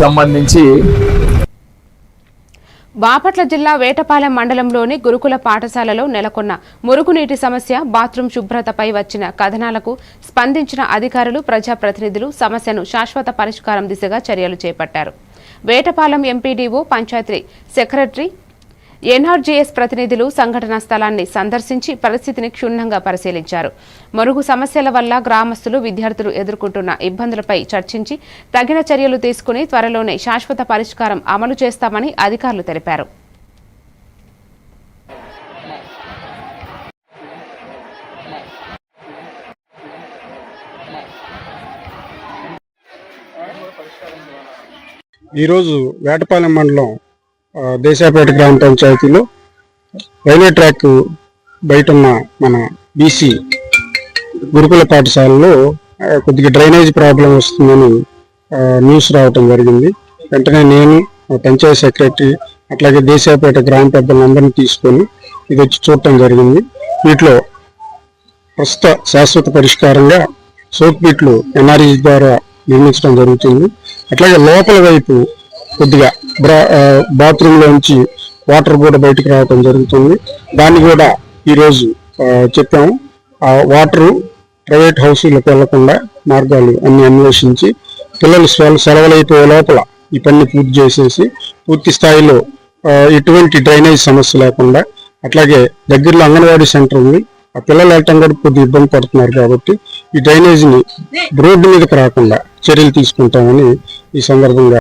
సంబంధించి బాపట్ల జిల్లా వేటపాలెం మండలంలోని గురుకుల పాఠశాలలో నెలకొన్న మురుగునీటి సమస్య బాత్రూం శుభ్రతపై వచ్చిన కథనాలకు స్పందించిన అధికారులు ప్రజాప్రతినిధులు సమస్యను శాశ్వత పరిష్కారం దిశగా చర్యలు చేపట్టారు. Vetapalem MPDO panchayat secretary NREGS ప్రతినిధులు సంఘటనా స్థలాన్ని సందర్శించి పరిస్థితిని క్షుణ్ణంగా పరిశీలించారు. మురుగు సమస్యల వల్ల గ్రామస్తులు విద్యార్థులు ఎదుర్కొంటున్న ఇబ్బందులపై చర్చించి తగిన చర్యలు తీసుకుని త్వరలోనే శాశ్వత పరిష్కారం అమలు చేస్తామని అధికారులు తెలిపారు. ఈరోజు వేటపాలెం మండలం దేశాపేట గ్రామ పంచాయతీలో రైల్వే ట్రాక్ బయట ఉన్న మన బీసీ గురుకుల పాఠశాలలో కొద్దిగా డ్రైనేజ్ ప్రాబ్లం వస్తుందని న్యూస్ రావటం జరిగింది. వెంటనే నేను మా పంచాయతీ సెక్రటరీ అట్లాగే దేశాపేట గ్రామ పెద్దలందరినీ తీసుకొని ఇది వచ్చి చూడటం జరిగింది. వీటిలో ప్రస్తుత శాశ్వత పరిష్కారంగా సోక్ పీట్లు ఎన్ఆర్ఈ ద్వారా నిర్మించడం జరుగుతుంది. అట్లాగే లోపల వైపు కొద్దిగా బ్రా బాత్రూమ్ లోంచి వాటర్ కూడా బయటకు రావడం జరుగుతుంది. దాన్ని కూడా ఈరోజు చెప్పాము. ఆ వాటర్ ప్రైవేట్ హౌసులకు వెళ్ళకుండా మార్గాలు అన్ని అన్వేషించి పిల్లలు సెల- సెలవులు అయిపోయే లోపల ఈ పని పూర్తి చేసేసి పూర్తి స్థాయిలో ఎటువంటి డ్రైనేజ్ సమస్య లేకుండా అట్లాగే దగ్గరలో అంగన్వాడీ సెంటర్ ఉంది. ఆ పిల్లలు వెళ్ళటం కూడా కొద్దిగా ఇబ్బంది పడుతున్నారు కాబట్టి ఈ డ్రైనేజీని రోడ్డు మీదకి రాకుండా చర్యలు తీసుకుంటామని ఈ సందర్భంగా